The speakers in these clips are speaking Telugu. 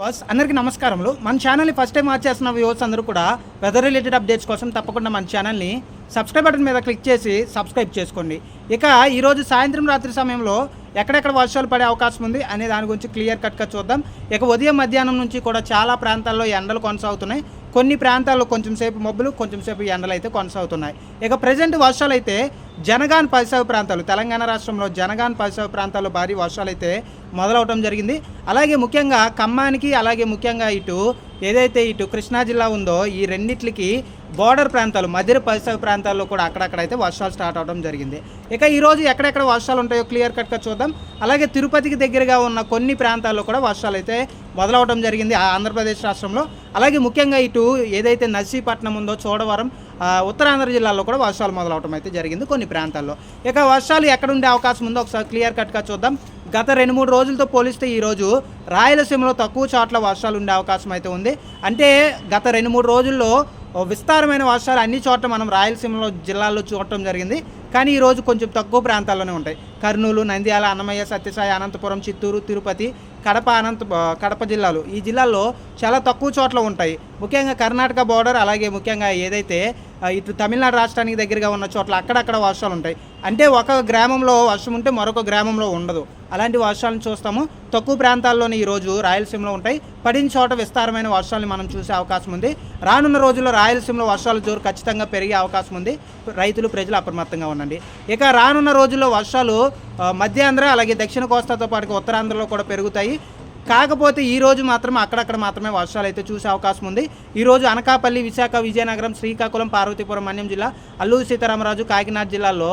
బాస్ అందరికీ నమస్కారములు. మన ఛానల్ని ఫస్ట్ టైం వాచ్ చేస్తున్న వ్యూవర్స్ అందరూ కూడా వెదర్ రిలేటెడ్ అప్డేట్స్ కోసం తప్పకుండా మన ఛానల్ని సబ్స్క్రైబ్ బటన్ మీద క్లిక్ చేసి సబ్స్క్రైబ్ చేసుకోండి. ఇక ఈరోజు సాయంత్రం రాత్రి సమయంలో ఎక్కడెక్కడ వర్షాలు పడే అవకాశం ఉంది అనే దాని గురించి క్లియర్ కట్గా చూద్దాం. ఇక ఉదయం మధ్యాహ్నం నుంచి కూడా చాలా ప్రాంతాల్లో ఎండలు కొనసాగుతున్నాయి. కొన్ని ప్రాంతాల్లో కొంచెం సేపు మబ్బులు కొంచెం సేపు ఎండలు అయితే కొనసాగుతున్నాయి. ఇక ప్రజెంట్ వర్షాలు అయితే జనగాన్ పరిసర ప్రాంతాలు తెలంగాణ రాష్ట్రంలో జనగాన్ పరిసర ప్రాంతాల్లో భారీ వర్షాలు అయితే మొదలవటం జరిగింది. అలాగే ముఖ్యంగా ఖమ్మానికి అలాగే ముఖ్యంగా ఇటు ఏదైతే ఇటు కృష్ణా జిల్లా ఉందో ఈ రెండిట్లకి బోర్డర్ ప్రాంతాలు మధ్య పరిసర ప్రాంతాల్లో కూడా అక్కడక్కడ అయితే వర్షాలు స్టార్ట్ అవడం జరిగింది. ఇక ఈరోజు ఎక్కడెక్కడ వర్షాలు ఉంటాయో క్లియర్ కట్గా చూద్దాం. అలాగే తిరుపతికి దగ్గరగా ఉన్న కొన్ని ప్రాంతాల్లో కూడా వర్షాలు అయితే మొదలవడం జరిగింది ఆ ఆంధ్రప్రదేశ్ రాష్ట్రంలో. అలాగే ముఖ్యంగా ఇటు ఏదైతే నర్సీపట్నం ఉందో చోడవరం ఉత్తరాంధ్ర జిల్లాలో కూడా వర్షాలు మొదలవడం అయితే జరిగింది కొన్ని ప్రాంతాల్లో. ఇక వర్షాలు ఎక్కడ ఉండే అవకాశం ఉందో ఒకసారి క్లియర్ కట్గా చూద్దాం. గత రెండు మూడు రోజులతో పోలిస్తే ఈరోజు రాయలసీమలో తక్కువ చోట్ల వర్షాలు ఉండే అవకాశం అయితే ఉంది. అంటే గత రెండు మూడు రోజుల్లో విస్తారమైన వర్షాలు అన్ని చోట్ల మనం రాయలసీమలో జిల్లాల్లో చూడటం జరిగింది. కానీ ఈరోజు కొంచెం తక్కువ ప్రాంతాల్లోనే ఉంటాయి. కర్నూలు నంద్యాల అన్నమయ్య సత్యసాయి అనంతపురం చిత్తూరు తిరుపతి కడప అనంత కడప జిల్లాలు ఈ జిల్లాల్లో చాలా తక్కువ చోట్ల ఉంటాయి. ముఖ్యంగా కర్ణాటక బోర్డర్ అలాగే ముఖ్యంగా ఏదైతే ఇటు తమిళనాడు రాష్ట్రానికి దగ్గరగా ఉన్న చోట్ల అక్కడక్కడ వర్షాలు ఉంటాయి. అంటే ఒక గ్రామంలో వర్షం ఉంటే మరొక గ్రామంలో ఉండదు. అలాంటి వర్షాలను చూస్తాము. తక్కువ ప్రాంతాల్లోనే ఈరోజు రాయలసీమలో ఉంటాయి. పడిన చోట విస్తారమైన వర్షాలను మనం చూసే అవకాశం ఉంది. రానున్న రోజుల్లో రాయలసీమలో వర్షాల జోరు ఖచ్చితంగా పెరిగే అవకాశం ఉంది. రైతులు ప్రజలు అప్రమత్తంగా ఉండండి. ఇక రానున్న రోజుల్లో వర్షాలు మధ్యాంధ్ర అలాగే దక్షిణ కోస్తాతో పాటు ఉత్తరాంధ్రలో కూడా పెరుగుతాయి. కాకపోతే ఈ రోజు మాత్రం అక్కడక్కడ మాత్రమే వర్షాలు అయితే చూసే అవకాశం ఉంది. ఈ రోజు అనకాపల్లి విశాఖ విజయనగరం శ్రీకాకుళం పార్వతీపురం మన్యం జిల్లా అల్లూరు సీతారామరాజు కాకినాడ జిల్లాల్లో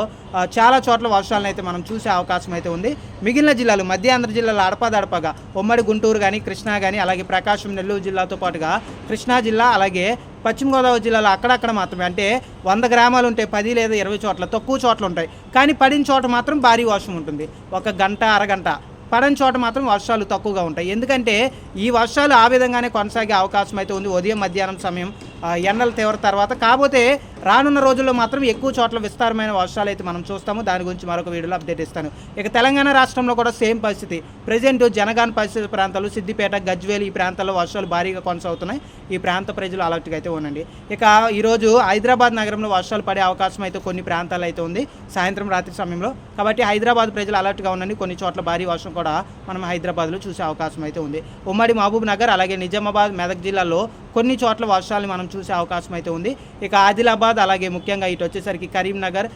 చాలా చోట్ల వర్షాలను అయితే మనం చూసే అవకాశం అయితే ఉంది. మిగిలిన జిల్లాలు మధ్యాంధ్ర జిల్లాలో అడపాదడపగా ఉమ్మడి గుంటూరు కానీ కృష్ణా కానీ అలాగే ప్రకాశం నెల్లూరు జిల్లాతో పాటుగా కృష్ణా జిల్లా అలాగే పశ్చిమ గోదావరి జిల్లాలో అక్కడక్కడ మాత్రమే. అంటే వంద గ్రామాలు ఉంటాయి పది లేదా ఇరవై చోట్ల తక్కువ చోట్ల ఉంటాయి. కానీ పడిన చోట మాత్రం భారీ వర్షం ఉంటుంది. ఒక గంట అరగంట పడని చోట మాత్రం వర్షాలు తక్కువగా ఉంటాయి. ఎందుకంటే ఈ వర్షాలు ఆ విధంగానే కొనసాగే అవకాశం అయితే ఉంది. ఉదయం మధ్యాహ్నం సమయం ఎండల తీవ్ర తర్వాత. కాకపోతే రానున్న రోజుల్లో మాత్రం ఎక్కువ చోట్ల విస్తారమైన వర్షాలు అయితే మనం చూస్తాము. దాని గురించి మరొక వీడియోలో అప్డేట్ ఇస్తాను. ఇక తెలంగాణ రాష్ట్రంలో కూడా సేమ్ పరిస్థితి. ప్రజెంట్ జనగాన్ పరిస్థితి ప్రాంతాలు సిద్దిపేట గజ్వేల్ ఈ ప్రాంతాల్లో వర్షాలు భారీగా కొనసాగుతున్నాయి. ఈ ప్రాంత ప్రజలు అలర్ట్గా అయితే ఉండండి. ఇక ఈరోజు హైదరాబాద్ నగరంలో వర్షాలు పడే అవకాశం అయితే కొన్ని ప్రాంతాలు అయితే ఉంది. సాయంత్రం రాత్రి సమయంలో. కాబట్టి హైదరాబాద్ ప్రజలు అలర్ట్గా ఉండండి. కొన్ని చోట్ల భారీ వర్షం కూడా మనం హైదరాబాద్లో చూసే అవకాశం అయితే ఉంది. ఉమ్మడి మహబూబ్ నగర్ అలాగే నిజామాబాద్ మెదక్ జిల్లాలో కొన్ని చోట్ల వర్షాలు మనం చూసే అవకాశం అయితే ఉంది. ఇక ఆదిలాబాద్ అలాగే ముఖ్యంగా ఇటు వచ్చేసరికి కరీంనగర్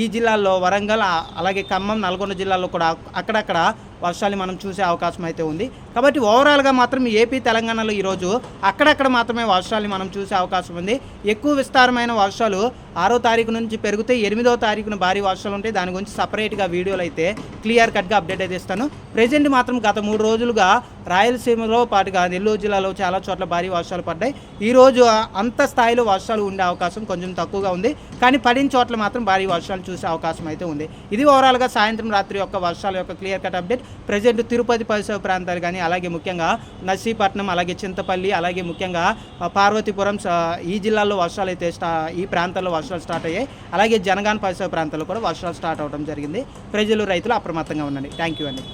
ఈ జిల్లాల్లో వరంగల్ అలాగే ఖమ్మం నల్గొండ జిల్లాల్లో కూడా అక్కడక్కడ వర్షాలు మనం చూసే అవకాశం అయితే ఉంది. కాబట్టి ఓవరాల్గా మాత్రం ఏపీ తెలంగాణలో ఈరోజు అక్కడక్కడ మాత్రమే వర్షాలు మనం చూసే అవకాశం ఉంది. ఎక్కువ విస్తారమైన వర్షాలు ఆరో తారీఖు నుంచి పెరిగితే ఎనిమిదో తారీఖున భారీ వర్షాలు ఉంటాయి. దాని గురించి సపరేట్గా వీడియోలు అయితే క్లియర్ కట్గా అప్డేట్ అయితే ఇస్తాను. ప్రజెంట్ మాత్రం గత మూడు రోజులుగా రాయలసీమలో పాటుగా నెల్లూరు జిల్లాలో చాలా చోట్ల భారీ వర్షాలు పడ్డాయి. ఈరోజు అంత స్థాయిలో వర్షాలు ఉండే అవకాశం కొంచెం తక్కువగా ఉంది. కానీ పడిన చోట్ల మాత్రం భారీ వర్షాలు చూసే అవకాశం అయితే ఉంది. ఇది ఓవరాల్గా సాయంత్రం రాత్రి యొక్క వర్షాల యొక్క clear cut update. Present Tirupati పరిసర ప్రాంతాలు కానీ అలాగే ముఖ్యంగా నర్సీపట్నం అలాగే చింతపల్లి అలాగే ముఖ్యంగా పార్వతీపురం ఈ జిల్లాల్లో వర్షాలు అయితే స్టా ఈ ప్రాంతాల్లో వర్షాలు స్టార్ట్ అయ్యాయి. అలాగే జనగాన్ పరిసర ప్రాంతాల్లో కూడా వర్షాలు స్టార్ట్ అవడం జరిగింది. ప్రజలు రైతులు అప్రమత్తంగా ఉండండి. థ్యాంక్ యూ అండి.